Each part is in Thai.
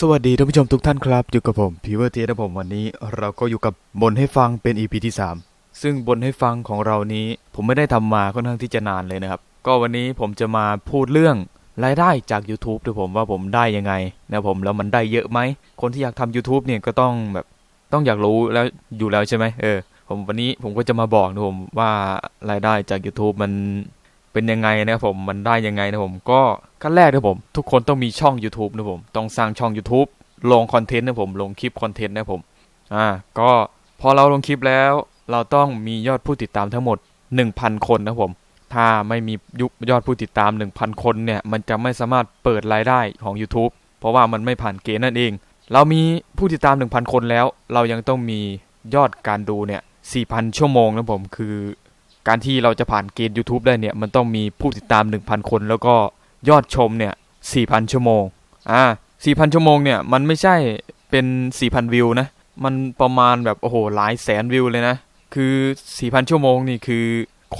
สวัสดีท่านผู้ชมทุกท่านครับ อยู่กับผมพีเวอร์เทียนะผมวันนี้เราก็อยู่กับบนให้ฟังเป็น EP ที่ 3 ซึ่งบนให้ฟังของเรานี้ผมไม่ได้ทำมาค่อนข้างที่จะนานเลยนะครับ ก็วันนี้ผมจะมาพูดเรื่องรายได้จาก YouTube ด้วยผมว่าผมได้ยังไงนะผมแล้วมันได้เยอะไหม คนที่อยากทำ YouTube เนี่ยก็ต้องแบบต้องอยากรู้แล้วอยู่แล้วใช่ไหมเออผมวันนี้ผมก็จะมาบอกนะผมว่ารายได้จาก YouTube มัน เป็นยังไงนะครับผมมันได้ยังไงนะผมก็ขั้นแรกนะผมทุกคนต้องมีช่อง YouTube นะผมต้องสร้างช่อง YouTube ลงคอนเทนต์นะผมลงคลิปคอนเทนต์นะผมอ่าก็พอเราลงคลิปแล้วเราต้องมียอดผู้ติดตามทั้งหมด 1,000 คนนะผม ถ้าไม่มียุยอดผู้ติดตาม 1,000 คนเนี่ย มันจะไม่สามารถเปิดรายได้ของ YouTube เพราะว่ามันไม่ผ่านเกณฑ์นั่นเอง เรามีผู้ติดตาม 1,000 คนแล้ว เรายังต้องมียอดการดูเนี่ย 4,000 ชั่วโมงนะผม คือ การที่เราจะผ่านเกณฑ์ YouTube ได้เนี่ย มันต้องมีผู้ติดตาม 1,000 คน แล้วก็ยอดชมเนี่ย 4,000 ชั่วโมง อ่า 4,000 ชั่วโมงเนี่ย มันไม่ใช่เป็น 4,000 วิวนะ มันประมาณแบบ โอ้โห หลายแสนวิวเลยนะ คือ 4,000 ชั่วโมงนี่คือ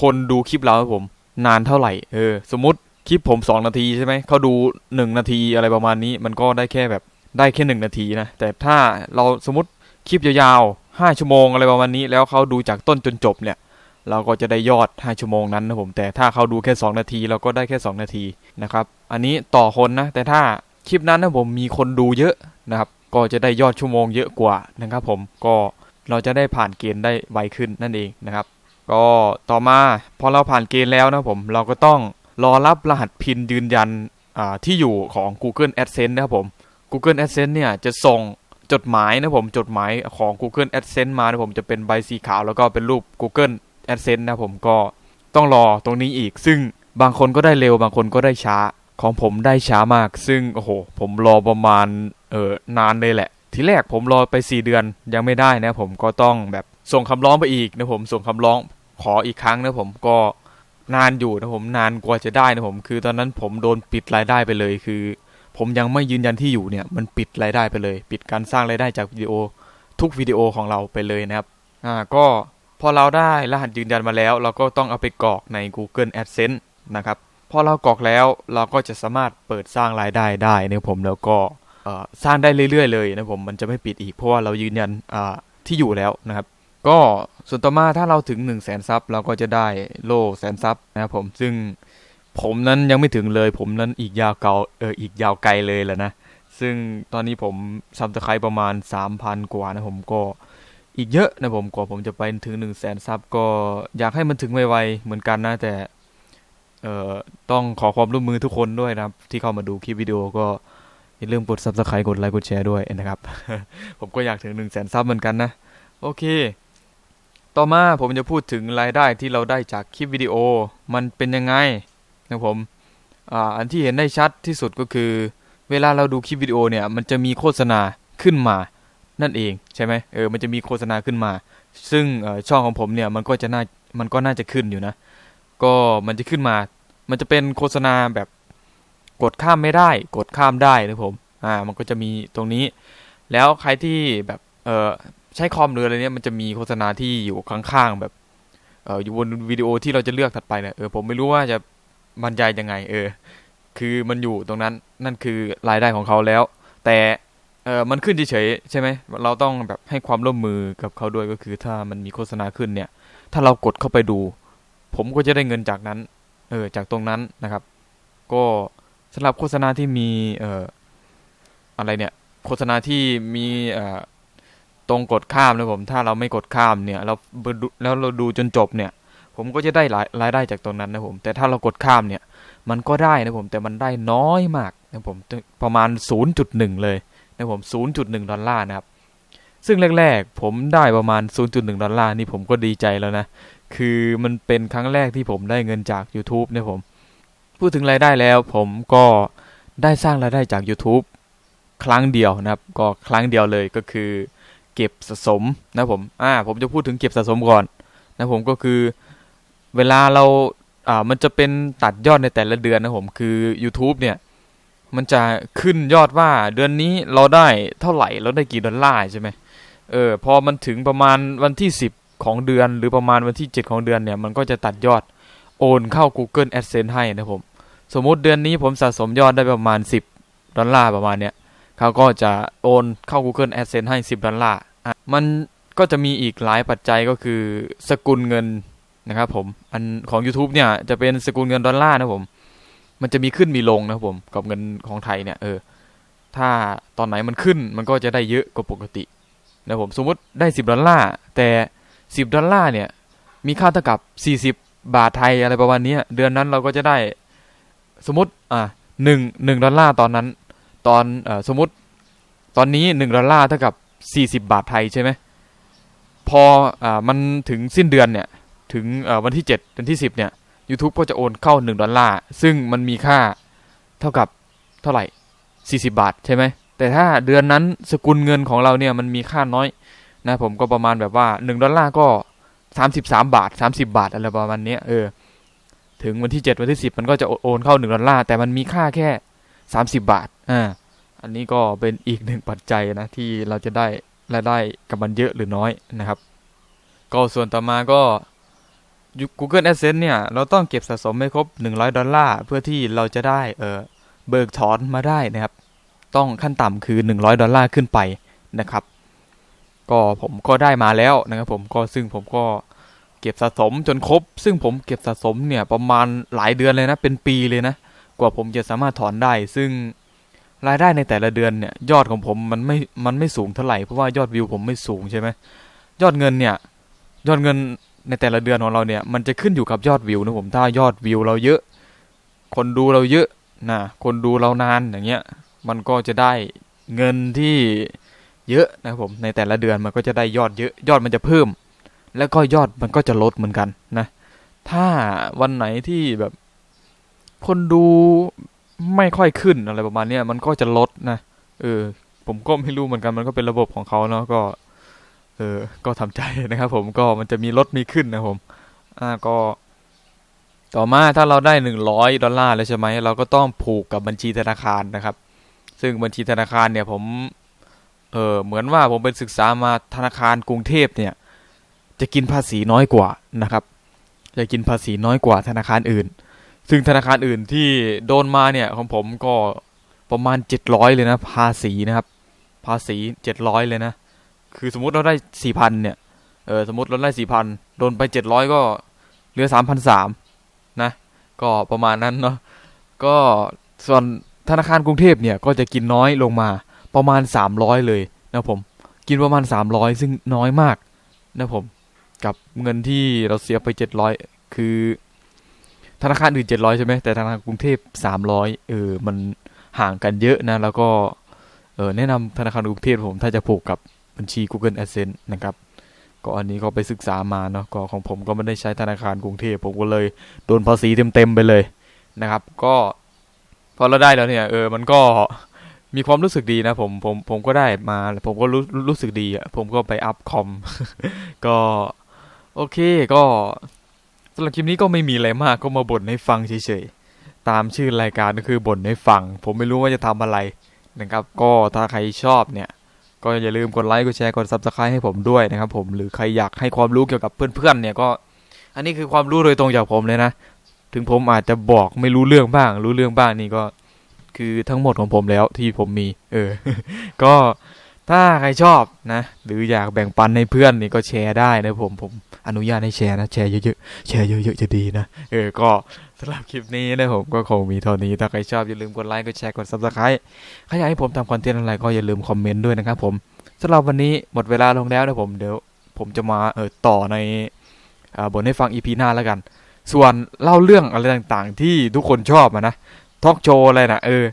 คนดูคลิปเราครับผม นานเท่าไหร่ เออ สมมติคลิปผม 2 นาทีใช่ไหม เขาดู 1 นาทีอะไรประมาณนี้ มันก็ได้แค่แบบ ได้แค่ 1 นาทีนะ แต่ถ้าเราสมมติคลิปยาวๆ5ชั่วโมงอะไรประมาณนี้ แล้วเขาดูจากต้นจนจบเนี่ย เราก็จะได้ยอด 5 ชั่วโมงนั้นนะผมแต่ถ้าเขาดูแค่ 2 นาที เราก็ได้แค่ 2 นาทีนะครับอันนี้ต่อคนนะ แต่ถ้าคลิปนั้นนะผมมีคนดูเยอะนะครับก็จะได้ยอดชั่วโมงเยอะกว่านะครับผมก็เราจะได้ผ่านเกณฑ์ได้ไวขึ้นนั่นเองนะครับก็ต่อมาพอเราผ่านเกณฑ์แล้วนะผมเราก็ต้องรอรับรหัสพินยืนยันที่อยู่ของ Google AdSense นะครับผม Google AdSense เนี่ยจะส่งจดหมายนะผมจดหมายของ Google AdSense มานะผมจะเป็นใบสีขาวแล้วก็เป็นรูป Google AdSense นะผมก็ต้องรอตรงนี้อีก ซึ่งบางคนก็ได้เร็วบางคนก็ได้ช้าของผมได้ช้ามาก ซึ่งโอ้โห ผมรอประมาณเออนานเลยแหละ ทีแรกผมรอไป 4 เดือนยังไม่ได้นะผมก็ต้องแบบส่งคำร้องไปอีกนะผมส่งคำร้องขออีกครั้งนะผมก็นานอยู่นะผมนานกว่าจะได้นะผม คือตอนนั้นผมโดนปิดรายได้ไปเลยคือ ผมยังไม่ยืนยันที่อยู่เนี่ย มันปิดรายได้ไปเลย ปิดการสร้างรายได้จากวิดีโอทุกวิดีโอของเราไปเลยนะครับอ่าก็ อเราได้รหัสยืนยันมาแล้ว เราก็ต้องเอาไปกรอกใน Google AdSense นะครับพอเรากรอกแล้วเราก็จะสามารถเปิดสร้างรายได้ได้นะผมแล้วก็สร้างได้เรื่อยๆเลยนะผมมันจะไม่ปิดอีกเพราะว่าเรายืนยันที่อยู่แล้วนะครับ ก็ส่วนต่อมาถ้าเราถึง 1 0 0 0 0แสนซับเราก็จะได้โล่แสนซับนะครับผมซึ่งผมนั้นยังไม่ถึงเลย ผมนั้นอีกยาวเกาเอออีกยาวไกลเลยแหละนะ ซึ่งตอนนี้ผมซับสไครต์ประมาณ 3,000 กว่านะผมก็ อีกเยอะนะผมกว่าผมจะไปถึง1นึ่งแสนซับก็อยากให้มันถึงไวๆเหมือนกันนะแต่เอ่อต้องขอความร่วมมือทุกคนด้วยนะครับ ที่เข้ามาดูคลิปวิดีโอก็อย่าลืมกดซับสไครต์กดไลค์กดแชร์ด้วยนะครับ ผมก็อยากถึง1นึ่งแสนซับเหมือนกันนะ โอเค ต่อมาผมจะพูดถึงรายได้ที่เราได้จากคลิปวิดีโอ มันเป็นยังไงนะผมอ่าอันที่เห็นได้ชัดที่สุดก็คือ เวลาเราดูคลิปวิดีโอเนี่ย มันจะมีโฆษณาขึ้นมา นั่นเองใช่ไหมเออมันจะมีโฆษณาขึ้นมา ซึ่งช่องของผมเนี่ยมันก็จะน่ามันก็น่าจะขึ้นอยู่นะ ก็มันจะขึ้นมา มันจะเป็นโฆษณาแบบกดข้ามไม่ได้ กดข้ามได้นะผมอ่ามันก็จะมีตรงนี้ แล้วใครที่แบบเออใช้คอมหรืออะไรเนี่ยมันจะมีโฆษณาที่อยู่ข้างๆแบบเอออยู่บนวิดีโอที่เราจะเลือกถัดไปเนี่ยเออผมไม่รู้ว่าจะบรรยายยังไง เออ คือมันอยู่ตรงนั้นนั่นคือรายได้ของเขาแล้ว แต่ เออมันขึ้นเฉยใช่ไหมเราต้องแบบให้ความร่วมมือกับเขาด้วยก็คือถ้ามันมีโฆษณาขึ้นเนี่ย ถ้าเรากดเข้าไปดู ผมก็จะได้เงินจากนั้น เออจากตรงนั้นนะครับ ก็สำหรับโฆษณาที่มีเอ่ออะไรเนี่ย โฆษณาที่มีเอ่อตรงกดข้ามนะผม ถ้าเราไม่กดข้ามเนี่ย เราแล้วเราดูจนจบเนี่ย ผมก็จะได้รายได้จากตรงนั้นนะผม แต่ถ้าเรากดข้ามเนี่ย มันก็ได้นะผม แต่มันได้น้อยมากนะผม ประมาณ 0.1 เลย นะผม 0.1 ดอลลาร์นะครับ ซึ่งแรก ๆ ผมได้ประมาณ 0.1 ดอลลาร์นี่ผมก็ดีใจแล้วนะ คือมันเป็นครั้งแรกที่ผมได้เงินจาก YouTube นะผม พูดถึงรายได้แล้วผมก็ได้สร้างรายได้จาก YouTube ครั้งเดียวนะครับ ก็ครั้งเดียวเลยก็คือ เก็บสะสมนะผม อ่า ผมจะพูดถึงเก็บสะสมก่อนนะผมก็คือเวลาเราอ่ามันจะเป็นตัดยอดในแต่ละเดือนนะผม คือ YouTube เนี่ย มันจะขึ้นยอดว่าเดือนนี้เราได้เท่าไหร่เราได้กี่ดอลลาร์ใช่ไหมเออพอมันถึงประมาณวันที่ 10 ของเดือน หรือประมาณวันที่ 7 ของเดือนเนี่ย มันก็จะตัดยอดโอนเข้า Google AdSense ให้นะผม สมมุติเดือนนี้ผมสะสมยอดได้ประมาณ 10 ดอลลาร์ประมาณเนี้ยเขาก็จะโอนเข้า Google AdSense ให้ 10 ดอลลาร์มันก็จะมีอีกหลายปัจจัยก็คือสกุลเงินนะครับผม อันของ YouTube เนี่ยจะเป็นสกุลเงินดอลลาร์นะผม มันจะมีขึ้นมีลงนะครับผมกับเงินของไทยเนี่ยเออถ้าตอนไหนมันขึ้นมันก็จะได้เยอะกว่าปกตินะผมสมมติได้ 10 ดอลลาร์แต่ 10 ดอลลาร์เนี่ย มีค่าเท่ากับ 40 บาทไทยอะไรประมาณนี้เดือนนั้นเราก็จะได้สมมติอะหนึ่งหนึ่งดอลลาร์ตอนนั้น ตอนอสมมติตอนนี้หนึ่งดอลลาร์เท่ากับสี่สิบาทไทยใช่ไหมพออ่ามันถึงสิ้นเดือนเนี่ย ถึงวันที่เจ็ดเดือนที่สิบเนี่ย YouTube ก็จะโอนเข้าหนึ่งดอลลาร์ ซึ่งมันมีค่าเท่ากับเท่าไหร่สี่สิบาทใช่ไหม แต่ถ้าเดือนนั้นสกุลเงินของเราเนี่ยมันมีค่าน้อยนะผมก็ประมาณแบบว่าหนึ่งดอลลาร์ก็สามสิบสามบาทสามสิบาทอะไรประมาณนี้เออ ถึงวันที่เจ็ดวันที่สิบมันก็จะโอนเข้าหนึ่งดอลลาร์ แต่มันมีค่าแค่สามสิบาท อ่า อันนี้ก็เป็นอีกหนึ่งปัจจัยนะที่เราจะได้รายได้กับมันเยอะหรือน้อยนะครับ ก็ส่วนต่อมาก็ Google Adsense เนี่ย เราต้องเก็บสะสมให้ครบ 100 ดอลลาร์ เพื่อที่เราจะได้เออเบิกถอนมาได้นะครับ ต้องขั้นต่ำคือ 100 ดอลลาร์ขึ้นไปนะครับ ก็ผมก็ได้มาแล้วนะครับผมก็ซึ่งผมก็เก็บสะสมจนครบ ซึ่งผมเก็บสะสมเนี่ยประมาณหลายเดือนเลยนะ เป็นปีเลยนะ กว่าผมจะสามารถถอนได้ ซึ่งรายได้ในแต่ละเดือนเนี่ยยอดของผมมันไม่ มันไม่สูงเท่าไหร่เพราะว่ายอดวิวผมไม่สูงใช่ไหมยอดเงินเนี่ยยอดเงิน ในแต่ละเดือนของเราเนี่ย มันจะขึ้นอยู่กับยอดวิวนะผมถ้ายอดวิวเราเยอะ คนดูเราเยอะนะคนดูเรานานอย่างเงี้ย มันก็จะได้เงินที่เยอะนะครับผมในแต่ละเดือนมันก็จะได้ยอดเยอะ ยอดมันจะเพิ่ม แล้วก็ยอดมันก็จะลดเหมือนกันนะ ถ้าวันไหนที่แบบ คนดูไม่ค่อยขึ้นอะไรประมาณเนี้ยมันก็จะลดนะเออผมก็ไม่รู้เหมือนกันมันก็เป็นระบบของเขาเนาะก็ เออ ก็ทำใจนะครับ ผมก็มันจะมีลดมีขึ้นนะผม อ่าก็ ต่อมาถ้าเราได้หนึ่งร้อยดอลลาร์แล้วใช่ไหมเราก็ต้องผูกกับบัญชีธนาคารนะครับ ซึ่งบัญชีธนาคารเนี่ยผม เออเหมือนว่าผมไปศึกษามาธนาคารกรุงเทพเนี่ย จะกินภาษีน้อยกว่านะครับ จะกินภาษีน้อยกว่าธนาคารอื่น ซึ่งธนาคารอื่นที่โดนมาเนี่ยของผมก็ประมาณเจ็ดร้อยเลยนะ ภาษีนะครับ ภาษีเจ็ดร้อยเลยนะ คือสมมติเราได้สี่พันเนี่ยเออสมมติเราได้สี่พันโดนไปเจ็ดร้อยก็เหลือสามพันสามนะ ก็ประมาณนั้นเนาะก็ส่วนธนาคารกรุงเทพเนี่ยก็จะกินน้อยลงมาประมาณสามร้อยเลยนะผมกินประมาณสามร้อยซึ่งน้อยมากนะผมกับเงินที่เราเสียไปเจ็ดร้อยคือ ธนาคารอื่นเจ็ดร้อยใช่ไหมแต่ธนาคารกรุงเทพสามร้อยเออมันห่างกันเยอะนะ แล้วก็เออแนะนำธนาคารกรุงเทพผมถ้าจะผูกกับ บัญชี Google Adsense นะครับก็อันนี้ก็ไปศึกษามาเนาะก็ของผมก็ไม่ได้ใช้ธนาคารกรุงเทพผมก็เลยโดนภาษีเต็มๆไปเลยนะครับ ก็พอเราได้แล้วเนี่ยเออมันก็มีความรู้สึกดีนะผมผมผมก็ได้มา ผมก็รู้รู้สึกดีอะผมก็ไปอัพคอม ก็โอเคก็สำหรับคลิปนี้ก็ไม่มีอะไรมากก็มาบ่นให้ฟังเฉยๆตามชื่อรายการก็คือบ่นให้ฟัง ผมไม่รู้ว่าจะทำอะไรนะครับ ก็ถ้าใครชอบเนี่ย ก็อย่าลืมกดไลค์กดแชร์กด subscribe ให้ผมด้วยนะครับผมหรือใครอยากให้ความรู้เกี่ยวกับเพื่อนๆเนี่ยก็ อันนี้คือความรู้โดยตรงจากผมเลยนะ ถึงผมอาจจะบอกไม่รู้เรื่องบ้าง รู้เรื่องบ้างนี่ก็ คือทั้งหมดของผมแล้วที่ผมมี เออ ก็ ถ้าใครชอบนะ หรืออยากแบ่งปันให้เพื่อนนี่ก็แชร์ได้นะผมผมอนุญาตให้แชร์นะ แชร์เยอะๆแชร์เยอะๆจะดีนะ เออ ก็สำหรับคลิปนี้นะผมก็คงมีเท่านี้ ถ้าใครชอบอย่าลืมกดไลค์กดแชร์กด subscribe ใครอยากให้ผมทำคอนเทนต์อะไรก็อย่าลืมคอมเมนต์ด้วยนะครับผมสำหรับวันนี้หมดเวลาลงแล้วนะผมเดี๋ยวผมจะมาเออต่อในอบทให้ฟัง EP หน้าแล้วกัน ส่วนเล่าเรื่องอะไรต่างๆ ที่ทุกคนชอบอะนะทอล์กโชว์อะไรนะเออ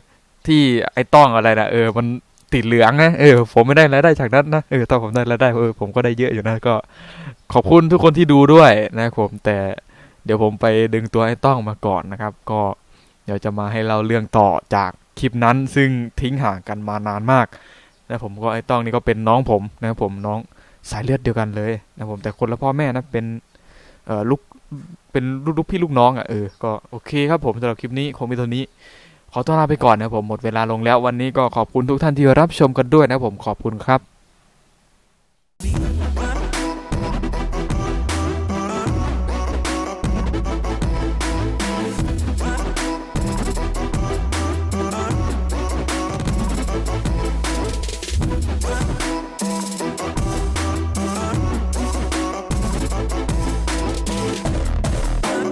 ที่ไอ้ต้องอะไรนะเออมัน ติดเหลืองนะเออผมไม่ได้รายได้จากนั้นนะเออตอนผมได้รายได้เออผมก็ได้เยอะอยู่นะก็ขอบคุณทุกคนที่ดูด้วยนะครับผมแต่เดี๋ยวผมไปดึงตัวไอ้ต้องมาก่อนนะครับ ก็เดี๋ยวจะมาให้เราเรื่องต่อจากคลิปนั้น ซึ่งทิ้งห่างกันมานานมากนะผมก็ไอ้ต้องนี่ก็เป็นน้องผมนะครับผมน้องสายเลือดเดียวกันเลยนะผมแต่คนละพ่อแม่นะเป็นเออลูกเป็นลูกลูกพี่ลูกน้องอะเออก็โอเคครับผมสำหรับคลิปนี้คงมีเท่านี้ ขอตัวลาไปก่อนนะผมหมดเวลาลงแล้ววันนี้ก็ขอบคุณทุกท่านที่รับชมกันด้วยนะผมขอบคุณครับ